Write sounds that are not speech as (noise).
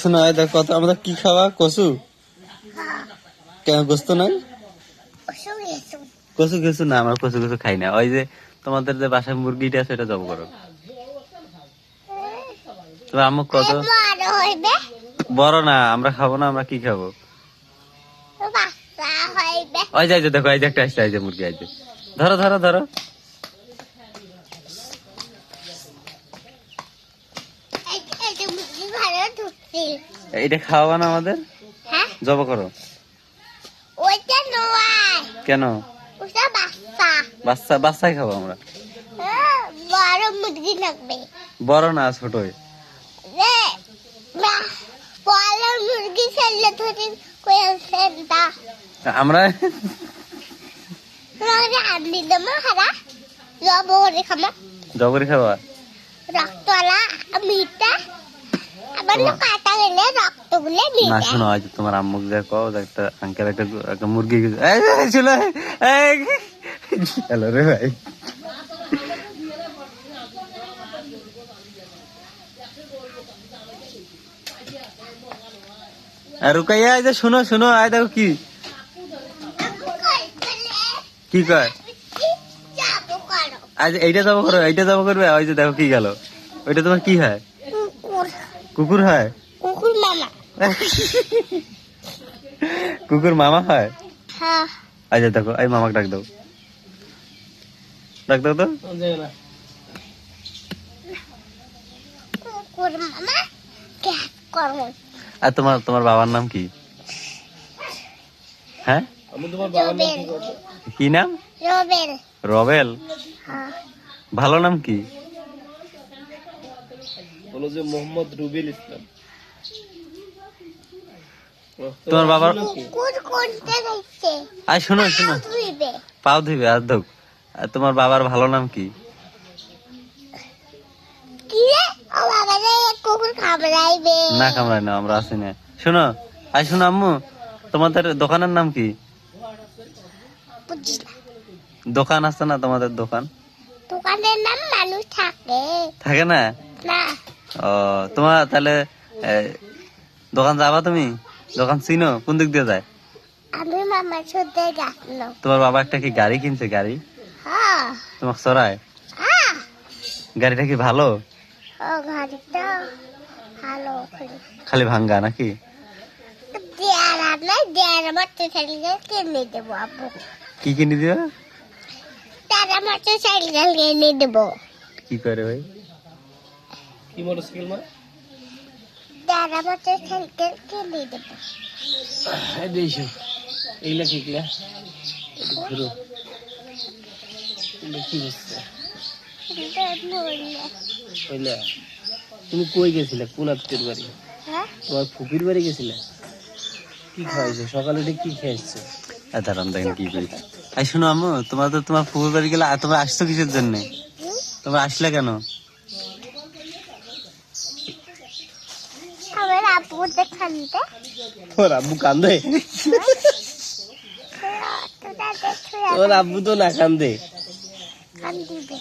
শোনো এই দেখো কত আমাদের কি খাওয়া? কচু? কেন গোস্ত নাই? কচু কিছু না আমরা কচু কিছু খাই না। ওই যে তোমাদের যে বাসায় মুরগিটা আছে এটা জব করো। তুমি আম্মু কত? বড় না আমরা খাব না আমরা কি খাব? ওই যাই যে দেখো এই যে একটা আসছে এই যে মুরগি আছে ধরো ধরো ধরো এই এই যে মুরগি এইটা খাওয়াবা না আমাদের? হ্যাঁ? জব করো। ওইটা নয়। কেন? ওটা বাচ্চা। বাচ্চা বাচ্চাই খাব আমরা। বড় মুরগি লাগবে। বড় না রে বড় মুরগি ধরে তা আমরা? তোমাকে আনলি দেবো হারা। জব করে খামা। জব করে খাবা? রক্তলা মিটা আবার না শোনো আজ তোমার আম্মুক যা কও একটা আঙ্কেল একটা একটা মুরগি ছিল হ্যালো রে ভাই। আর রুকাইয়া এই যে শোনো শোনো আয় দেখো কি। কি কয়? আজ এইটা যাব করো এইটা যাব করবে ওই যে দেখো কি গেল। ওইটা তোমার কি হয়? কুকুর হয়? কুকুর মামা। (laughs) কুকুর মামা হয়? হ্যাঁ। আচ্ছা দেখো এই মামাকে ডাক দাও। ডাক দাও তো। কুকুর মামা আর তোমার তোমার বাবার নাম কি? হ্যাঁ? কি নাম? রবেল। রবেল। হ্যাঁ। ভালো নাম কি? বলো যে মোহাম্মদ রুবেল ইসলাম। তোমার বাবার দেখছে? শোনো শোনো। পাও ধুবে আর আর তোমার বাবার ভালো নাম কি? না কামড়ায় না আমরা আছি না। শোনো আর শোনো আম্মু। তোমাদের দোকানের নাম কি? দোকান আছে না তোমাদের দোকান? দোকানের নাম মানুষ থাকে। থাকে না? ও তোমার তাহলে দোকান যাবা তুমি? দোকান চিনো? কোন দিক দিয়ে যায়? আমি মামার সাথে গেছিলাম তোমার বাবা একটা কি গাড়ি কিনছে গাড়ি? হ্যাঁ। তোমার সরায় হ্যাঁ। গাড়িটা কি ভালো? ও ঘরটা ভালো খালি ভাঙ্গা নাকি? দেয়ার আর নাই দেয়ার মতো সাইকেল কিনে দেবো আপু কি কিনে দিবে? দেয়ার মতো সাইকেল কিনে দেবো। কি করে ভাই? কি মোটরসাইকেল মা? দেয়ার মতো সাইকেল কিনে দেবো এই দেইছো এইগুলা কি কিলা? ঘুরো কি হচ্ছে ওইলা তুমি কই গেছিলে? কোন আত্মীয় বাড়ি? হ্যাঁ? তোমার ফুপির বাড়ি গেছিলে? কি খাওয়াইছো? সকালে উঠে কি খেয়েছো? দাঁড়ান দেখেন কি করি। এই শোনো আম্মু তোমার তো তোমার ফুপুর বাড়ি গেলে আর তোমরা আসছো কিসের জন্য? তোমরা আসলে কেন? ওর আব্বু কান্দে? ওর আব্বু তো না কান্দে। কান্দিবে।